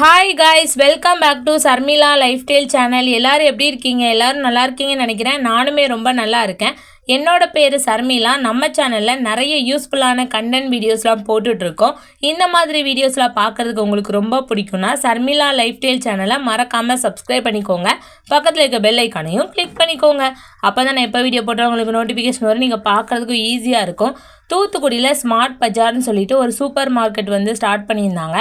Hi guys welcome back to Sharmila lifestyle channel எல்லோரும் எப்படி இருக்கீங்க? எல்லோரும் நல்லா இருக்கீங்கன்னு நினைக்கிறேன். நானுமே ரொம்ப நல்லா இருக்கேன். என்னோட பேர் சர்மிளா நம்ம சேனலில் நிறைய யூஸ்ஃபுல்லான கண்டென்ட் வீடியோஸ்லாம் போட்டுட்ருக்கோம் இந்த மாதிரி வீடியோஸ்லாம் பார்க்குறதுக்கு உங்களுக்கு ரொம்ப பிடிக்கும்னா சர்மிளா லைஃப் ஸ்டைல் சேனலை மறக்காமல் சப்ஸ்கிரைப் பண்ணிக்கோங்க. பக்கத்தில் இருக்க பெல் ஐக்கானையும் கிளிக் பண்ணிக்கோங்க. அப்போ தான் நான் எப்போ வீடியோ போட்டால் உங்களுக்கு நோட்டிஃபிகேஷன் வரும். நீங்கள் பார்க்குறதுக்கும் ஈஸியாக இருக்கும். தூத்துக்குடியில் ஸ்மார்ட் பஜார்னு சொல்லிட்டு ஒரு சூப்பர் மார்க்கெட் வந்து ஸ்டார்ட் பண்ணியிருந்தாங்க.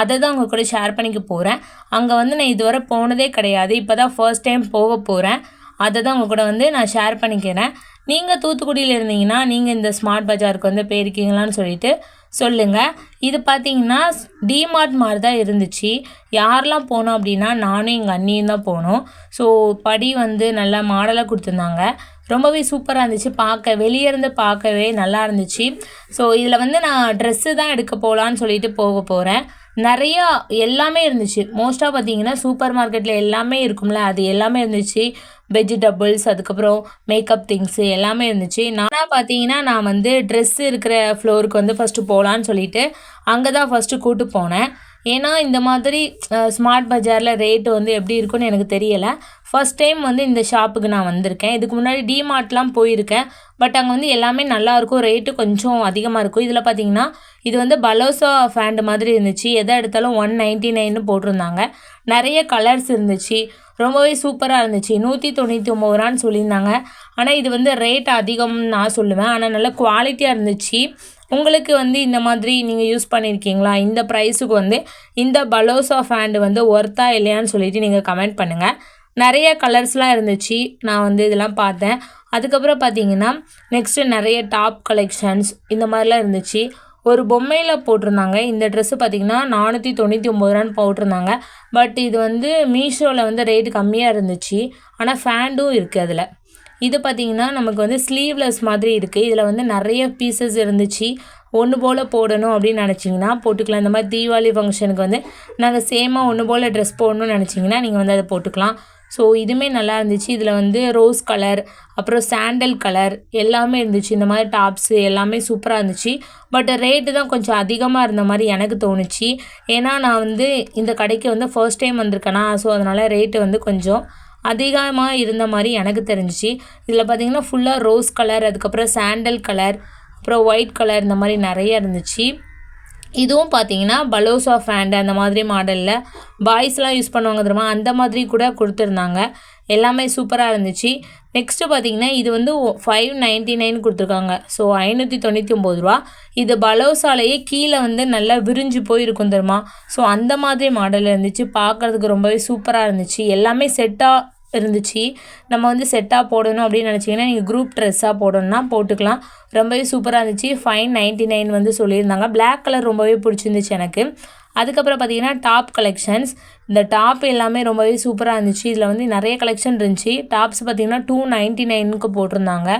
அதை தான் உங்கள் கூட ஷேர் பண்ணிக்க போகிறேன் அங்கே வந்து நான் இதுவரை போனதே கிடையாது. இப்போ தான் ஃபர்ஸ்ட் டைம் போக போகிறேன் அதை தான் உங்கள் கூட வந்து நான் ஷேர் பண்ணிக்கிறேன். நீங்கள் தூத்துக்குடியில் இருந்தீங்கன்னா நீங்கள் இந்த ஸ்மார்ட் பஜாருக்கு வந்து போயிருக்கீங்களான்னு சொல்லிட்டு சொல்லுங்கள் இது பார்த்தீங்கன்னா டிமார்ட் மாதிரி தான் இருந்துச்சு. யாரெல்லாம் போனோம் அப்படின்னா நானும் எங்கள் அண்ணியும் தான் போனோம். ஸோ படி வந்து நல்லா மாடலாக கொடுத்துருந்தாங்க. ரொம்பவே சூப்பராக இருந்துச்சு. பார்க்க வெளியே இருந்து பார்க்கவே நல்லா இருந்துச்சு. ஸோ இதில் வந்து நான் ட்ரெஸ்ஸு தான் எடுக்க போகலான்னு சொல்லிட்டு போக போகிறேன் நிறையா எல்லாமே இருந்துச்சு. மோஸ்ட்டாக பார்த்தீங்கன்னா சூப்பர் மார்க்கெட்டில் எல்லாமே இருக்கும்ல அது எல்லாமே இருந்துச்சு. வெஜிடபிள்ஸ் அதுக்கப்புறம் மேக்கப் திங்ஸு எல்லாமே இருந்துச்சு. நானாக பார்த்தீங்கன்னா நான் வந்து ட்ரெஸ் இருக்கிற ஃப்ளோருக்கு வந்து ஃபஸ்ட்டு போகலான்னு சொல்லிட்டு அங்கே தான் ஃபஸ்ட்டு கூட்டு போனேன். ஏன்னா இந்த மாதிரி ஸ்மார்ட் பஜாரில் ரேட்டு வந்து எப்படி இருக்குன்னு எனக்கு தெரியலை. ஃபஸ்ட் டைம் வந்து இந்த ஷாப்புக்கு நான் வந்திருக்கேன். இதுக்கு முன்னாடி டிமார்ட்லாம் போயிருக்கேன். பட் அங்கே வந்து எல்லாமே நல்லாயிருக்கும் ரேட்டு கொஞ்சம் அதிகமாக இருக்கும். இதில் பார்த்தீங்கன்னா இது வந்து பலோசா ஃபேண்ட் மாதிரி இருந்துச்சு. எதை எடுத்தாலும் ஒன் நைன்ட்டி நைன்னு போட்டிருந்தாங்க. நிறைய கலர்ஸ் இருந்துச்சு. ரொம்பவே சூப்பராக இருந்துச்சு. நூற்றி தொண்ணூற்றி ஒம்பது ரூபான்னு சொல்லியிருந்தாங்க. ஆனால் இது வந்து ரேட் அதிகம்னு நான் சொல்லுவேன். ஆனால் நல்ல குவாலிட்டியாக இருந்துச்சு. உங்களுக்கு வந்து இந்த மாதிரி நீங்கள் யூஸ் பண்ணியிருக்கீங்களா இந்த ப்ரைஸுக்கு வந்து இந்த பலோசா ஃபேண்டு வந்து ஒர்த்தா இல்லையான்னு சொல்லிட்டு நீங்கள் கமெண்ட் பண்ணுங்கள் நிறைய கலர்ஸ்லாம் இருந்துச்சு. நான் வந்து இதெல்லாம் பார்த்தேன். அதுக்கப்புறம் பார்த்தீங்கன்னா நெக்ஸ்ட்டு நிறைய டாப் கலெக்ஷன்ஸ் இந்த மாதிரிலாம் இருந்துச்சு. ஒரு பொம்மையில் போட்டிருந்தாங்க. இந்த ட்ரெஸ்ஸு பார்த்திங்கன்னா நானூற்றி தொண்ணூற்றி ஒம்பது ரூபான்னு போட்டிருந்தாங்க. பட் இது வந்து மீஷோவில் வந்து ரேட்டு கம்மியாக இருந்துச்சு. ஆனால் ஃபேண்டும் இருக்குது அதில். இது பார்த்திங்கன்னா நமக்கு வந்து ஸ்லீவ்லெஸ் மாதிரி இருக்குது இதில் வந்து நிறைய பீசஸ் இருந்துச்சு. ஒன்று போல் போடணும் அப்படின்னு நினச்சிங்கன்னா போட்டுக்கலாம். இந்த மாதிரி தீபாவளி ஃபங்க்ஷனுக்கு வந்து நாங்கள் சேமாக ஒன்று போல் ட்ரெஸ் போடணும்னு நினச்சிங்கன்னா நீங்கள் வந்து அதை போட்டுக்கலாம். ஸோ இதுவுமே நல்லா இருந்துச்சு. இதில் வந்து ரோஸ் கலர் அப்புறம் சாண்டல் கலர் எல்லாமே இருந்துச்சு. இந்த மாதிரி டாப்ஸு எல்லாமே சூப்பராக இருந்துச்சு. பட் ரேட்டு தான் கொஞ்சம் அதிகமாக இருந்த மாதிரி எனக்கு தோணுச்சு. ஏன்னா நான் வந்து இந்த கடைக்கு வந்து ஃபர்ஸ்ட் டைம் வந்திருக்கேனா ஸோ அதனால் ரேட்டு வந்து கொஞ்சம் அதிகமாக இருந்த மாதிரி எனக்கு தெரிஞ்சிச்சு. இதில் பார்த்திங்கன்னா ஃபுல்லாக ரோஸ் கலர் அதுக்கப்புறம் சாண்டல் கலர் அப்புறம் ஒயிட் கலர் இந்த மாதிரி நிறைய இருந்துச்சு. இதுவும் பார்த்தீங்கன்னா பலோசா ஃபேண்ட் அந்த மாதிரி மாடலில் பாய்ஸ்லாம் யூஸ் பண்ணுவாங்க தெரியுமா? அந்த மாதிரி கூட கொடுத்துருந்தாங்க. எல்லாமே சூப்பராக இருந்துச்சு. நெக்ஸ்ட்டு பார்த்தீங்கன்னா இது வந்து ஃபைவ் நைன்ட்டி நைன் கொடுத்துருக்காங்க. ஸோ ஐநூற்றி தொண்ணூற்றி ஒம்பது ரூபா. இது பலோசாலேயே கீழே வந்து நல்லா விரிஞ்சு போயிருக்கும் தெரியுமா? ஸோ அந்த மாதிரி மாடலில் இருந்துச்சு. பார்க்குறதுக்கு ரொம்பவே சூப்பராக இருந்துச்சு. எல்லாமே செட்டாக இருந்துச்சு. நம்ம வந்து செட்டாக போடணும் அப்படின்னு நினச்சிங்கன்னா நீங்கள் குரூப் ட்ரெஸ்ஸாக போடணும்னா போட்டுக்கலாம். ரொம்பவே சூப்பராக இருந்துச்சு. ஃபைன் நைன்ட்டி நைன் வந்து சொல்லியிருந்தாங்க. பிளாக் கலர் ரொம்பவே பிடிச்சிருந்துச்சு எனக்கு. அதுக்கப்புறம் பார்த்தீங்கன்னா டாப் கலெக்ஷன்ஸ் இந்த டாப் எல்லாமே ரொம்பவே சூப்பராக இருந்துச்சு. இதில் வந்து நிறைய கலெக்ஷன் இருந்துச்சு. டாப்ஸ் பார்த்திங்கன்னா டூ நைன்ட்டி நைனுக்கு போட்டிருந்தாங்க.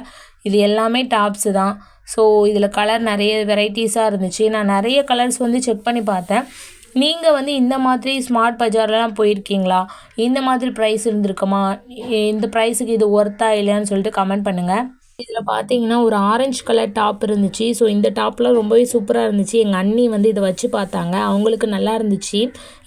இது எல்லாமே டாப்ஸு தான். ஸோ இதில் கலர் நிறைய வெரைட்டிஸாக இருந்துச்சு. நான் நிறைய கலர்ஸ் வந்து செக் பண்ணி பார்த்தேன். நீங்கள் வந்து இந்த மாதிரி ஸ்மார்ட் பஜார்லாம் போயிருக்கீங்களா? இந்த மாதிரி ப்ரைஸ் இருந்திருக்குமா? இந்த ப்ரைஸுக்கு இது ஒர்த்தா இல்லையான்னு சொல்லிட்டு கமெண்ட் பண்ணுங்கள் இதில் பார்த்தீங்கன்னா ஒரு ஆரஞ்சு கலர் டாப் இருந்துச்சு. ஸோ இந்த டாப்லாம் ரொம்பவே சூப்பராக இருந்துச்சு. எங்கள் அண்ணி வந்து இதை வச்சு பார்த்தாங்க. அவங்களுக்கு நல்லா இருந்துச்சு.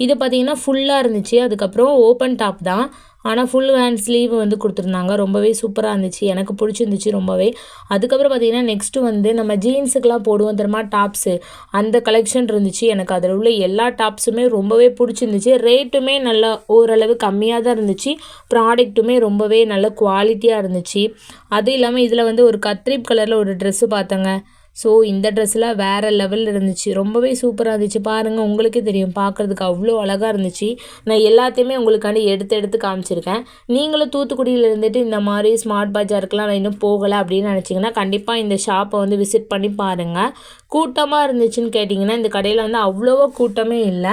இது பார்த்தீங்கன்னா ஃபுல்லாக இருந்துச்சு. அதுக்கப்புறம் ஓப்பன் டாப் தான். ஆனால் ஃபுல் ஹேண்ட் ஸ்லீவ் வந்து கொடுத்துருந்தாங்க. ரொம்பவே சூப்பராக இருந்துச்சு. எனக்கு பிடிச்சிருந்துச்சு ரொம்பவே. அதுக்கப்புறம் பார்த்திங்கன்னா நெக்ஸ்ட்டு வந்து நம்ம ஜீன்ஸுக்கெலாம் போடுவோம் தெரியுமா? டாப்ஸு அந்த கலெக்ஷன் இருந்துச்சு எனக்கு. அதில் உள்ள எல்லா டாப்ஸுமே ரொம்பவே பிடிச்சிருந்துச்சு. ரேட்டுமே நல்லா ஓரளவு கம்மியாக தான் இருந்துச்சு. ப்ராடக்ட்டுமே ரொம்பவே நல்ல குவாலிட்டியாக இருந்துச்சு. அதுவும் இல்லாமல் இதில் வந்து ஒரு கத்ரீப் கலரில் ஒரு ட்ரெஸ்ஸு பார்த்தேங்க. ஸோ இந்த ட்ரெஸ்லாம் வேறு லெவலில் இருந்துச்சு. ரொம்பவே சூப்பராக இருந்துச்சு. பாருங்கள் உங்களுக்கே தெரியும். பார்க்குறதுக்கு அவ்வளோ அழகாக இருந்துச்சு. நான் எல்லாத்தையுமே உங்களுக்காண்டி எடுத்து எடுத்து காமிச்சிருக்கேன். நீங்களும் தூத்துக்குடியில் இருந்துட்டு இந்த மாதிரி ஸ்மார்ட் பஜாருக்கெலாம் நான் இன்னும் போகலை அப்படின்னு நினச்சிங்கன்னா கண்டிப்பாக இந்த ஷாப்பை வந்து விசிட் பண்ணி பாருங்கள் கூட்டமாக இருந்துச்சுன்னு கேட்டிங்கன்னா இந்த கடையில் வந்து அவ்வளோவா கூட்டமே இல்லை.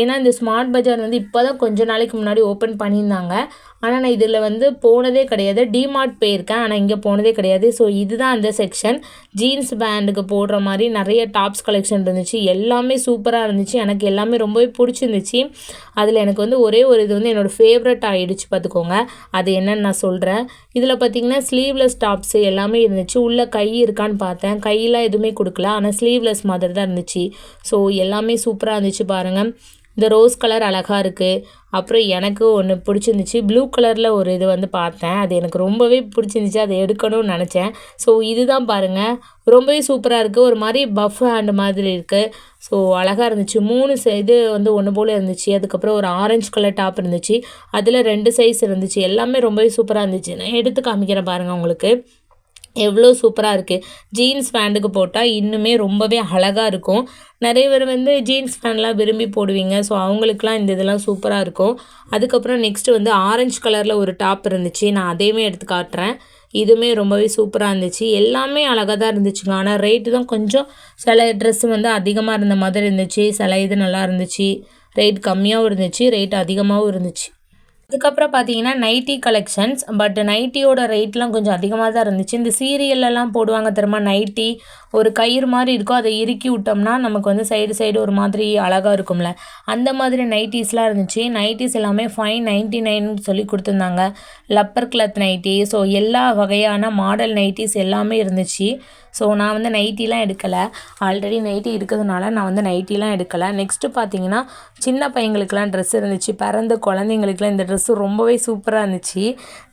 ஏன்னா இந்த ஸ்மார்ட் பஜார் வந்து இப்போ தான் கொஞ்ச நாளைக்கு முன்னாடி ஓப்பன் பண்ணியிருந்தாங்க. ஆனால் நான் இதில் வந்து போனதே கிடையாது. டிமார்ட் போயிருக்கேன் ஆனால் இங்கே போனதே கிடையாது. ஸோ இதுதான் அந்த செக்ஷன் ஜீன்ஸ் பேண்டுக்கு போடுற மாதிரி நிறைய டாப்ஸ் கலெக்ஷன் இருந்துச்சு. எல்லாமே சூப்பராக இருந்துச்சு. எனக்கு எல்லாமே ரொம்பவே பிடிச்சிருந்துச்சு. அதில் எனக்கு வந்து ஒரே ஒரு இது வந்து என்னோடய ஃபேவரட் ஆகிடுச்சு பார்த்துக்கோங்க. அது என்னன்னு நான் சொல்கிறேன் இதில் பார்த்தீங்கன்னா ஸ்லீவ்லெஸ் டாப்ஸு எல்லாமே இருந்துச்சு. உள்ளே கை இருக்கான்னு பார்த்தேன். கையெல்லாம் எதுவுமே கொடுக்கல. ஆனால் ஸ்லீவ்லெஸ் மாதிரி தான் இருந்துச்சு. ஸோ எல்லாமே சூப்பராக இருந்துச்சு பாருங்கள் இந்த ரோஸ் கலர் அழகாக இருக்குது அப்புறம் எனக்கு ஒன்று பிடிச்சிருந்துச்சி. ப்ளூ கலரில் ஒரு இது வந்து பார்த்தேன். அது எனக்கு ரொம்பவே பிடிச்சிருந்துச்சி. அதை எடுக்கணும்னு நினச்சேன். ஸோ இதுதான் பாருங்கள் ரொம்பவே சூப்பராக இருக்குது ஒரு மாதிரி பஃப் ஹேண்ட் மாதிரி இருக்குது ஸோ அழகாக இருந்துச்சு. மூணு இது வந்து ஒன்று போல் இருந்துச்சு. அதுக்கப்புறம் ஒரு ஆரஞ்சு கலர் டாப் இருந்துச்சு. அதில் ரெண்டு சைஸ் இருந்துச்சு. எல்லாமே ரொம்பவே சூப்பராக இருந்துச்சு. நான் எடுத்து காமிக்கிறேன் பாருங்கள் உங்களுக்கு. எவ்வளோ சூப்பராக இருக்குது ஜீன்ஸ் பேண்ட்டுக்கு போட்டால் இன்னுமே ரொம்பவே அழகாக இருக்கும். நிறைய பேர் வந்து ஜீன்ஸ் பேண்ட்லாம் விரும்பி போடுவீங்க. ஸோ அவங்களுக்குலாம் இந்த இதெல்லாம் சூப்பராக இருக்கும். அதுக்கப்புறம் நெக்ஸ்ட்டு வந்து ஆரஞ்சு கலரில் ஒரு டாப் இருந்துச்சு. நான் அதையுமே எடுத்து காட்டுறேன். இதுவுமே ரொம்பவே சூப்பராக இருந்துச்சு. எல்லாமே அழகாக தான் இருந்துச்சுங்க. ஆனால் ரேட்டு தான் கொஞ்சம் சில ட்ரெஸ்ஸு வந்து அதிகமாக இருந்த மாதிரி இருந்துச்சு. சில இது நல்லா இருந்துச்சு. ரேட் கம்மியாகவும் இருந்துச்சு. ரேட் அதிகமாகவும் இருந்துச்சு. அதுக்கப்புறம் பார்த்தீங்கன்னா நைட்டி கலெக்ஷன்ஸ் பட் நைட்டியோட ரேட்லாம் கொஞ்சம் அதிகமாக தான் இருந்துச்சு. இந்த சீரியல்லலாம் போடுவாங்க தெரியுமா? நைட்டி ஒரு கயிறு மாதிரி இருக்கும் அதை இறுக்கி விட்டோம்னா நமக்கு வந்து சைடு சைடு ஒரு மாதிரி அழகாக இருக்கும்ல. அந்த மாதிரி நைட்டிஸ்லாம் இருந்துச்சு. நைட்டிஸ் எல்லாமே ஃபைவ் நைன்ட்டி நைன் சொல்லி கொடுத்துருந்தாங்க. லப்பர் கிளாத் நைட்டி ஸோ எல்லா வகையான மாடல் நைட்டிஸ் எல்லாமே இருந்துச்சு. ஸோ நான் வந்து நைட்டிலாம் எடுக்கலை. ஆல்ரெடி நைட்டி இருக்கிறதுனால நான் வந்து நைட்டிலாம் எடுக்கலை. நெக்ஸ்ட்டு பார்த்தீங்கன்னா சின்ன பையங்களுக்கெலாம் ட்ரெஸ் இருந்துச்சு. பிறந்த குழந்தைங்களுக்குலாம் இந்த ட்ரெஸ்ஸு ரொம்பவே சூப்பராக இருந்துச்சு.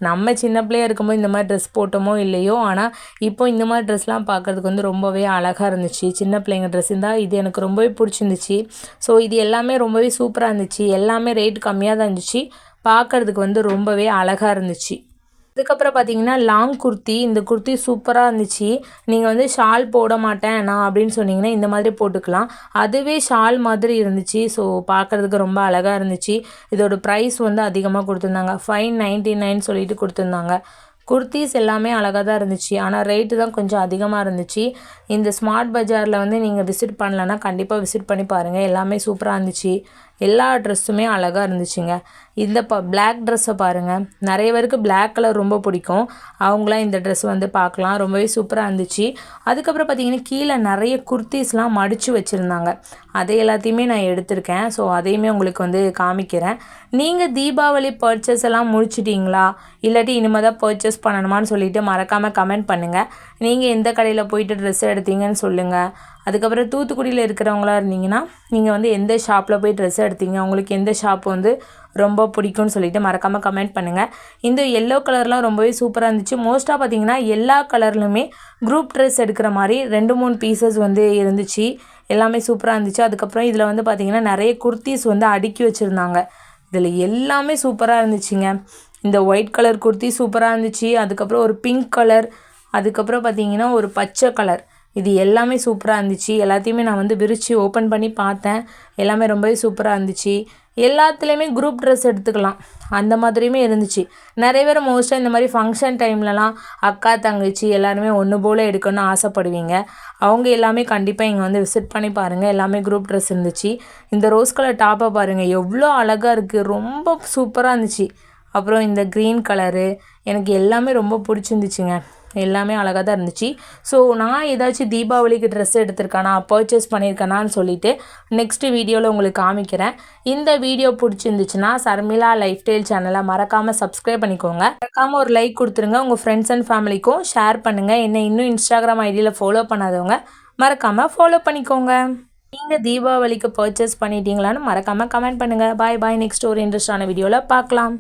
நம்ம சின்ன பிள்ளையாக இருக்கும்போது இந்த மாதிரி ட்ரெஸ் போட்டோமோ இல்லையோ ஆனால் இப்போ இந்த மாதிரி ட்ரெஸ்லாம் பார்க்குறதுக்கு வந்து ரொம்ப ரொம்பவே அழகாக இருந்துச்சு. சின்ன பிள்ளைங்க ட்ரெஸ் இருந்தால் இது எனக்கு ரொம்பவே பிடிச்சிருந்துச்சு. ஸோ இது எல்லாமே ரொம்பவே சூப்பராக இருந்துச்சு. எல்லாமே ரேட் கம்மியாக தான் இருந்துச்சு. பார்க்குறதுக்கு வந்து ரொம்பவே அழகாக இருந்துச்சு. அதுக்கப்புறம் பார்த்தீங்கன்னா லாங் குர்த்தி இந்த குர்த்தி சூப்பராக இருந்துச்சு. நீங்கள் வந்து ஷால் போட மாட்டேன் நான் அப்படின்னு சொன்னீங்கன்னா இந்த மாதிரி போட்டுக்கலாம். அதுவே ஷால் மாதிரி இருந்துச்சு. ஸோ பார்க்குறதுக்கு ரொம்ப அழகாக இருந்துச்சு. இதோட ப்ரைஸ் வந்து அதிகமாக கொடுத்துருந்தாங்க. ஃபைவ் நைன்ட்டி நைன் சொல்லிட்டு கொடுத்துருந்தாங்க. குர்த்திஸ் எல்லாமே அழகாக தான் இருந்துச்சு. ஆனால் ரேட்டு தான் கொஞ்சம் அதிகமாக இருந்துச்சு. இந்த ஸ்மார்ட் பஜாரில் வந்து நீங்கள் விசிட் பண்ணலன்னா கண்டிப்பாக விசிட் பண்ணி பாருங்கள் எல்லாமே சூப்பராக இருந்துச்சு. எல்லா ட்ரெஸ்ஸுமே அழகாக இருந்துச்சுங்க. இந்த ப பிளாக் ட்ரெஸ்ஸை பாருங்கள் நிறைய பேருக்கு பிளாக் கலர் ரொம்ப பிடிக்கும். அவங்களாம் இந்த ட்ரெஸ் வந்து பார்க்கலாம். ரொம்பவே சூப்பராக இருந்துச்சு. அதுக்கப்புறம் பார்த்திங்கன்னா கீழே நிறைய குர்த்திஸ்லாம் மடித்து வச்சுருந்தாங்க. அதை எல்லாத்தையுமே நான் எடுத்திருக்கேன். ஸோ அதையுமே உங்களுக்கு வந்து காமிக்கிறேன். நீங்கள் தீபாவளி பர்ச்சேஸ் எல்லாம் முடிச்சிட்டிங்களா? இல்லாட்டி இனிமேல் தான் பர்ச்சேஸ் பண்ணணுமான்னு சொல்லிவிட்டு மறக்காமல் கமெண்ட் பண்ணுங்கள் நீங்கள் எந்த கடையில் போயிட்டு ட்ரெஸ் எடுத்தீங்கன்னு சொல்லுங்கள் அதுக்கப்புறம் தூத்துக்குடியில் இருக்கிறவங்களா இருந்தீங்கன்னா நீங்கள் வந்து எந்த ஷாப்பில் போய் ட்ரெஸ் எடுத்தீங்க உங்களுக்கு எந்த ஷாப் வந்து ரொம்ப பிடிக்கும்னு சொல்லிட்டு மறக்காமல் கமெண்ட் பண்ணுங்கள் இந்த எல்லோ கலர்லாம் ரொம்பவே சூப்பராக இருந்துச்சு. மோஸ்ட்டாக பார்த்தீங்கன்னா எல்லா கலர்லையுமே குரூப் ட்ரெஸ் எடுக்கிற மாதிரி ரெண்டு மூணு பீசஸ் வந்து இருந்துச்சு. எல்லாமே சூப்பராக இருந்துச்சு. அதுக்கப்புறம் இதில் வந்து பார்த்திங்கன்னா நிறைய குர்த்திஸ் வந்து அடுக்கி வச்சுருந்தாங்க. இதில் எல்லாமே சூப்பராக இருந்துச்சுங்க. இந்த ஒயிட் கலர் குர்த்தி சூப்பராக இருந்துச்சு. அதுக்கப்புறம் ஒரு பிங்க் கலர் அதுக்கப்புறம் பார்த்திங்கன்னா ஒரு பச்சை கலர். இது எல்லாமே சூப்பராக இருந்துச்சு. எல்லாத்தையுமே நான் வந்து விரித்து ஓப்பன் பண்ணி பார்த்தேன். எல்லாமே ரொம்பவே சூப்பராக இருந்துச்சு. எல்லாத்துலேயுமே குரூப் ட்ரெஸ் எடுத்துக்கலாம். அந்த மாதிரியுமே இருந்துச்சு. நிறைய பேர் மோஸ்ட்டாக இந்த மாதிரி ஃபங்க்ஷன் டைம்லலாம் அக்கா தங்கச்சி எல்லாருமே ஒன்று போல் எடுக்கணும்னு ஆசைப்படுவீங்க. அவங்க எல்லாமே கண்டிப்பாக இங்கே வந்து விசிட் பண்ணி பாருங்கள் எல்லாமே குரூப் ட்ரெஸ் இருந்துச்சு. இந்த ரோஸ் கலர் டாப்பை பாருங்கள் எவ்வளோ அழகாக இருக்குது ரொம்ப சூப்பராக இருந்துச்சு. அப்புறம் இந்த க்ரீன் கலரு எனக்கு எல்லாமே ரொம்ப பிடிச்சிருந்துச்சுங்க. எல்லாமே அழகாக தான் இருந்துச்சு. ஸோ நான் ஏதாச்சும் தீபாவளிக்கு ட்ரெஸ் எடுத்திருக்கானா பர்ச்சேஸ் பண்ணியிருக்கேனான்னு சொல்லிவிட்டு நெக்ஸ்ட்டு வீடியோவில் உங்களுக்கு காமிக்கிறேன். இந்த வீடியோ பிடிச்சிருந்துச்சுன்னா சர்மிளா லைஃப் ஸ்டைல் சேனலை மறக்காமல் சப்ஸ்கிரைப் பண்ணிக்கோங்க. மறக்காமல் ஒரு லைக் கொடுத்துருங்க. உங்கள் ஃப்ரெண்ட்ஸ் அண்ட் ஃபேமிலிக்கும் ஷேர் பண்ணுங்கள் என்னை இன்னும் இன்ஸ்டாகிராம் ஐடியில் ஃபாலோ பண்ணாதவங்க மறக்காமல் ஃபாலோ பண்ணிக்கோங்க. நீங்கள் தீபாவளிக்கு பர்ச்சேஸ் பண்ணிட்டீங்களான்னு மறக்காமல் கமெண்ட் பண்ணுங்கள் பாய் பாய் நெக்ஸ்ட் ஒரு இன்ட்ரெஸ்டான வீடியோவில் பார்க்கலாம்.